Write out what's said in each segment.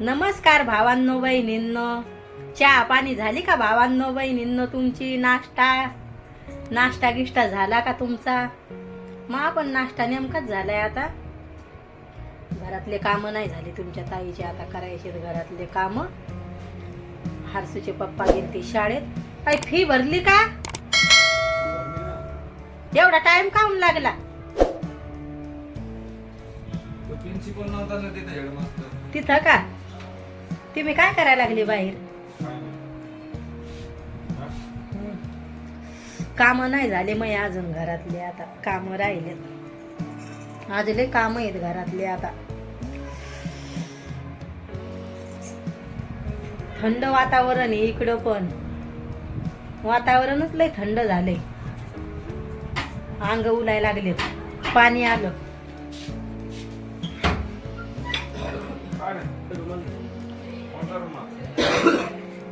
नमस्कार भावांनो बहिणींनो. चहा पाणी झाली का भावांनो बहिणींनो तुमची? नाश्ता? नाश्ता गिष्टा झाला का तुमचा? मा पण नाश्ता नेमकाच झालाय आता. घरातले कामं नाही झाली तुमच्या ताईचे आता करायचे घरातले कामं. हारसूचे पप्पा गेलते शाळेत. काही फी भरली का? एवढा टाइम काऊन लागला? तिथं का? तुम्ही काय करायला लागले बाहेर? काम नाही झाले मग अजून घरातले आता. काम राहिलेत आज लय काम आहेत घरातले आता. थंड वातावरण आहे इकडं पण. वातावरणच लय थंड झालंय. अंग उलाय लागलेत पाणी आलं.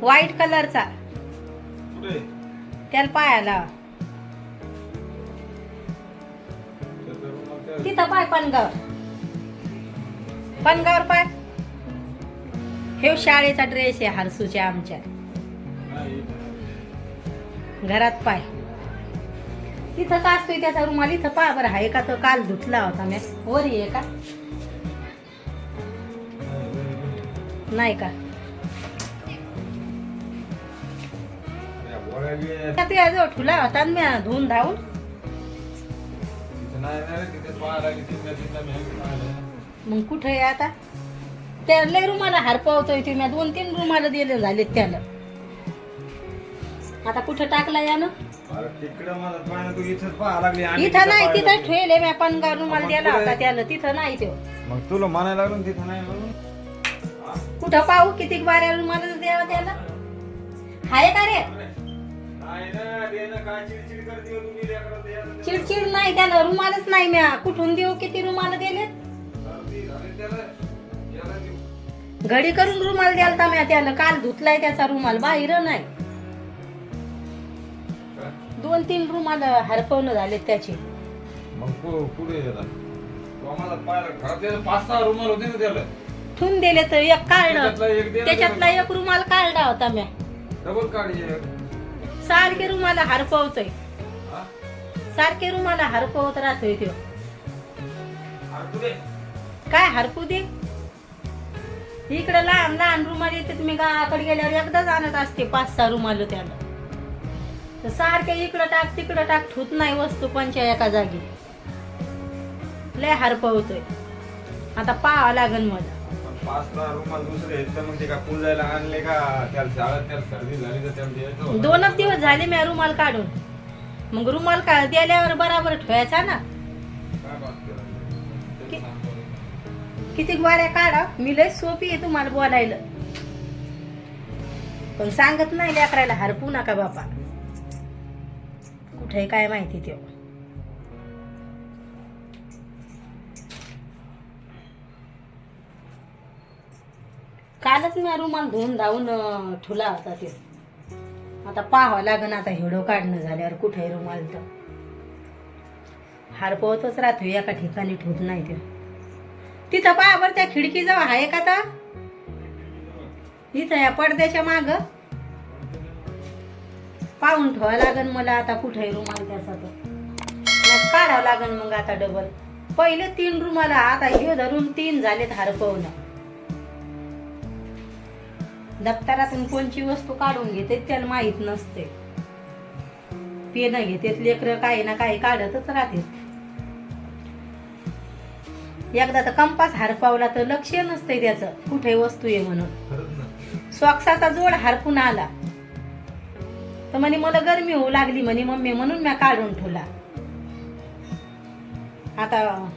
व्हाईट कलरचा. त्याला पायाला. तिथं पाय पणगावर. पणगावर पाय. हे शाळेचा ड्रेस आहे हरसूच्या आमच्या. घरात पाय. तिथंच असतोय त्याचा रुमाल. इथं पा बरं आहे का? तो काल धुतला होता मी. वरी आहे का? नाही का? त्या तुझ्याजवळ ठुला होता मी धुवून धावून. मग कुठं आहे आता त्या लय रुमाला हरपवतोय ते मी दोन तीन रुमाला दिले झालेत त्याला आता कुठं टाकला यानं तू इथं नाही तिथं. ठेवले मी पणगावर रुमाल दिला? होता त्याला तिथं नाही तो मग तुला म्हणायला लागलो ना तिथं नाही म्हणून? कुठं पाहू किती बाऱ्या रुमाल द्यावा त्याला हाय का रे नाही ना, दे ना, काय चिडचिड करते हो तुम्ही चिडचिड नाही त्याला रुमालच नाही म्या. कुठून देऊ किती रुमाल दिले सर्दी झाली त्याला. याला देऊ. घडी करून रुमाल द्यालता म्या. त्याला काल धुतलाय त्याचा रुमाल. बाहेर नाही? दोन तीन रुमाल हरपवणं झाले त्याचे. मग पु- पुढे गेला तू आम्हाला पाहिलं. घरात त्याला पाच सहा रुमाल होते ना त्याला. ठेवून दिले तर एक त्याच्यातला काढलं एक त्याच्यातला एक रुमाल काढला होता म्या. डबल काढी एक. सारखे रुमाला हरपवतोय? सारखे रुमाला हरपवत राहतोय तो. काय हरपू दे इकडे लहान लहान रुमाल येते तुम्ही गावाकडे गेल्यावर एकदाच आणत असते पाच सहा रुमाल त्याला. तर सारखे इकडं टाक तिकडं टाक ठूत नाही वस्तू पंचा एका जागी. लय हरपवतोय आता पाहावं लागन मला. पाच सहा रुमाल दुसरे आहेत तर मग ते का पुजायला आणले का त्याला शाळेत त्याला सर्दी झाली तर त्याला द्यायचं होतं. दोनच दिवस झाले मी रुमाल काढून मग रुमाल का दिल्यावर बराबर ठेवायचा ना काय बात करायची? ते सांगतो. किती बाऱ्या काढा मी लय सोपी आहे तुम्हाला बोलायला पण सांगत नाही लेकरायला हरपू नका बापा कुठे काय माहिती त्यो कालच मी रुमाल धुवून धावून ठुला होता ते आता पाहावं लागन आता हिडो काढणं झाल्यावर कुठे रुमाल तर. हरपवतच राहतो एका ठिकाणी ठेवत नाही ते तिथं पहा बरं त्या खिडकीजवळ आहे का तर इथं या पडद्याच्या माग. पाहून ठेवावं लागन मला आता कुठे रुमाल त्याचा तर. काढावं लागन मग आता डबल पहिले तीन रुमाला आता हे धरून तीन झालेत हारपवणं दप्तरातून कोणची वस्तू काढून घेते त्याला माहीत नसते. पेन घेतेत लेकर काही ना काही काढतच राहते एकदा तर कंपास हरपावला तर लक्ष नसतंय त्याचं कुठे वस्तू आहे म्हणून. सॉक्साचा जोड हरपून आला. तर म्हणे मला गरमी होऊ लागली म्हणे मम्मी म्हणून मी काढून ठेवला. आता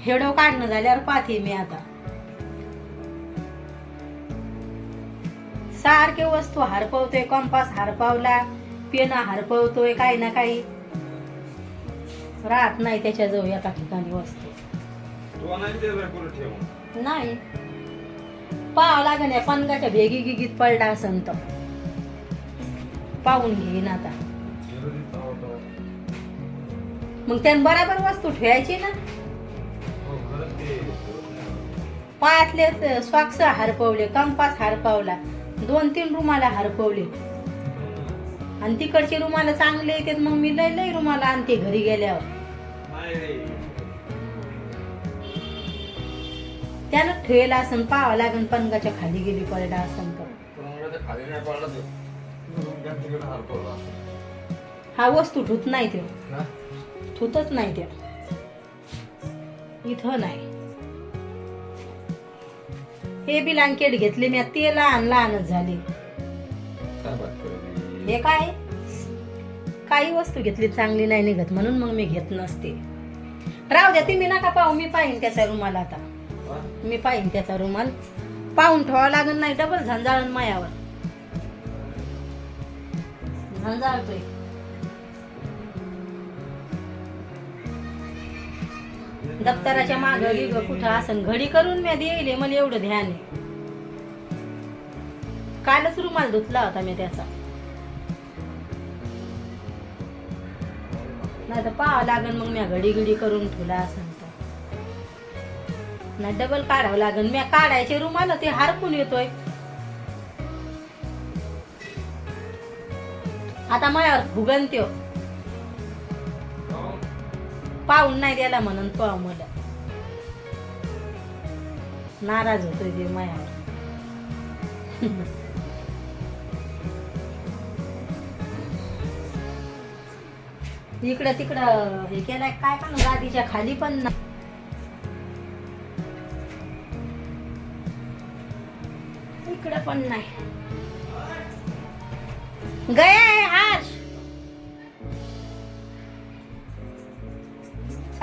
हेडो काढणं झाल्यावर पाहते मी आता. सारखे वस्तू हरपवतोय कंपास हरपावला पेन हरपवतोय काही ना काही. राहत नाही त्याच्याजवळ एका ठिकाणी वस्तू. तू नाही. पाहावं लागेल या पंगाच्या भेगी गिगीत पडला असन तर. पाहून घेईन आता. मग त्यानं बराबर वस्तू ठेवायची ना? हो, पायातले सॉक्स हरपवले कंपास हरपवला. दोन तीन रुमाला हरपवले आणि तिकडचे रुमाला चांगले येतात मग मी लय लय रुमाला आणते घरी गेल्यावर. त्यानं ठेवला असन पाहावं लागन पनगाच्या खाली गेली पडला असन तर. हा वस्तू ठुत नाही ते? ठुतच नाही ते इथं नाही हे बी ब्लँकेट घेतले मी ते लहान लहानच झाले. काय बात करते? हे काय? काही वस्तू घेतली चांगली नाही निघत म्हणून मग मी घेत नसते. राहू द्या तुम्ही नका पाहू मी पाहिन त्याचा रुमाल आता? मी पाहिन त्याचा रुमाल. पाहून ठेवावा लागत नाही डबल झंजाळण मायावर. झंजाळतोय दप्तराच्या माग कुठं असं घडी करून मी देईले मला एवढं ध्यान आहे. कालच रुमाल धुतला होता मी त्याचा. नाही तर पाहावं लागन मग मी घडी घडी करून ठेवला असं नाही डबल काढावं लागन. मी काढायचे रुमाल ते हारपून येतोय. आता माझ्यावर भुगन त्यो. पाहून नाही द्यायला म्हणून तो मला नाराज होतोय ते मायावर इकडं तिकडं हे केलाय काय पण गादीच्या खाली पण ना. इकडं पण नाही. गए आहे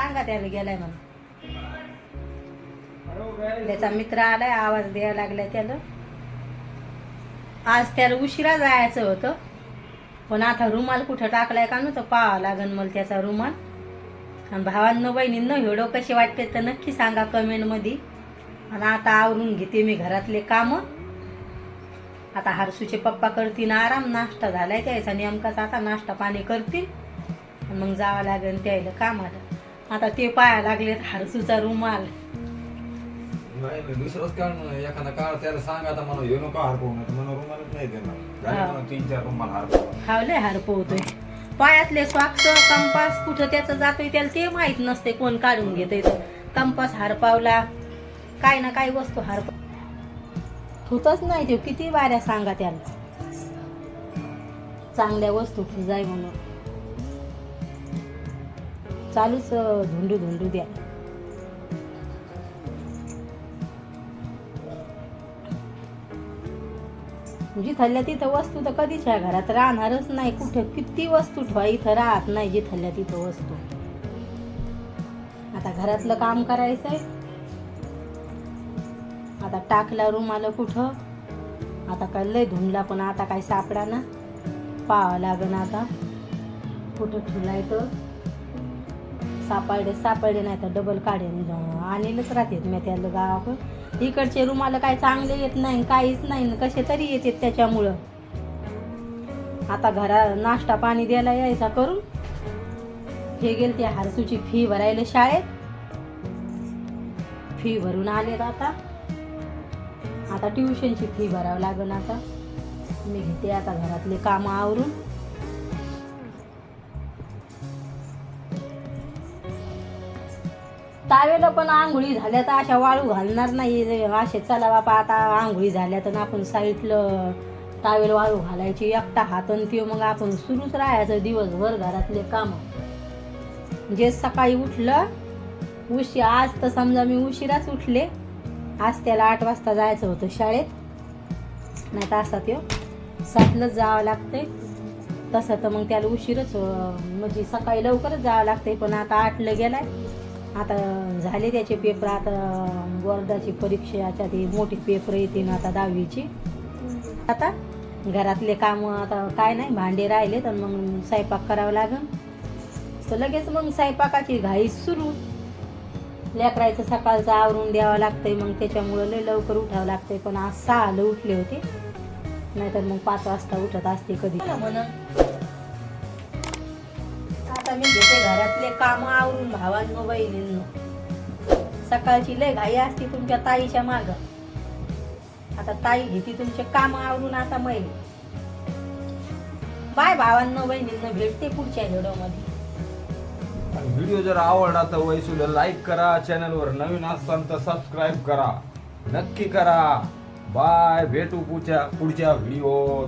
सांगा त्याला गेलाय म्हणून? त्याचा मित्र आलाय आवाज द्यायला लागलाय त्याला. आज त्याला उशिरा जायचं होतं पण आता रुमाल कुठं टाकलाय का नव्हतं पाहावं लागन मला त्याचा रुमाल. आणि भावांनो बहिणींनो व्हिडिओ कसे वाटते तर नक्की सांगा कमेंटमध्ये आणि आता आवरून घेते मी घरातले कामं. आता हरसूचे पप्पा करतील आराम नाश्ता झालाय त्याचा नेमकाच आता नाश्ता पाणी करतील. मग जावं लागेल त्याला कामाला. आता ते पाया लागलेत हरसूचा रुमाल. नाही नाही, दुसरंच ना एखादा काढ त्याला सांग आता मला हे नको हरपवू नका. मला रुमालच नाही देणार. हा. तीन चार रुमाल हरपवा हावले हरपवतोय पायातले सॉक्स कंपास कुठं त्याचं जातोय त्याला ते माहीत नसते कोण काढून घेतोय तो. कंपास हरपावला काय ना काही वस्तू हरप होतच नाही ते किती वाऱ्या सांगा त्याला. चांगल्या वस्तू जाय म्हणून. चालूच धुंडू धुंडू द्या. म्हणजे जिथल्या तिथं वस्तू तर कधीच ह्या घरात राहणारच नाही. कुठे किती वस्तू ठेवा इथं राहत नाही जी थल्ल्या तिथं वस्तू. आता घरातलं काम करायचंय. आता टाकला रूम आलं कुठं? आता काय लय धुंडला पण आता काय सापडा ना. पाहावं लागन आता. कुठं ठेवलाय तर सापडले सापडले नाही तर डबल काढेन आणलेच राहतेत मी त्याला गावाकडं इकडचे रुमाला काय चांगले येत नाही काहीच नाही कसे तरी येतात त्याच्यामुळं. आता घरा नाश्ता पाणी द्यायला यायचा करून. हे गेल ते हारसूची फी भरायला शाळेत. फी भरून आलेत आता. आता ट्युशनची फी भरावं लागेल आता. मी घेते आता घरातले कामं आवरून. तावेला पण आंघोळी झाल्या तर अशा वाळू घालणार नाही असे चला बापा आता आंघोळी झाल्या तर आपण साईडलं टावेल वाळू घालायची एकटा हात आणि ते मग आपण सुरूच राहायचं दिवसभर घरातले काम. जे सकाळी उठलं उशी आज तर समजा मी उशिराच उठले. आज त्याला आठ वाजता जायचं होतं शाळेत. नाही तर असा त्यो सातलंच जावं लागतंय. तसं तर मग त्याला उशीरच म्हणजे सकाळी लवकरच जावं लागतंय पण आता आठलं गेलाय. आता झाले त्याचे पेपर आता बोर्डाची परीक्षाच्या ते मोठी पेपर येतील आता दहावीची. आता घरातले कामं आता काय नाही भांडे राहिले तर मग स्वयंपाक करावा लागेल. तर लगेच मग स्वयंपाकाची घाई सुरू. लेकरायचं सकाळचं आवरून द्यावं लागतंय मग त्याच्यामुळं लय लवकर उठावं लागतंय. पण आज सहाला उठले होते. नाहीतर मग पाच वाजता उठत असते कधी. म्हणून घरातले काम आवरून भावांनो बहिणींनो. सकाळची लय घाई असती तुमच्या ताईच्या माग. आता ताई घेते तुमचे काम आवरून आता मैल बाय भावांनो बहिणींना भेटते पुढच्या व्हिडिओमध्ये. व्हिडिओ जर आवडला तर वैसूला लाईक करा चॅनलवर नवीन असताना तर सबस्क्राईब करा. नक्की करा. बाय भेटू पुढच्या पुढच्या व्हिडिओत.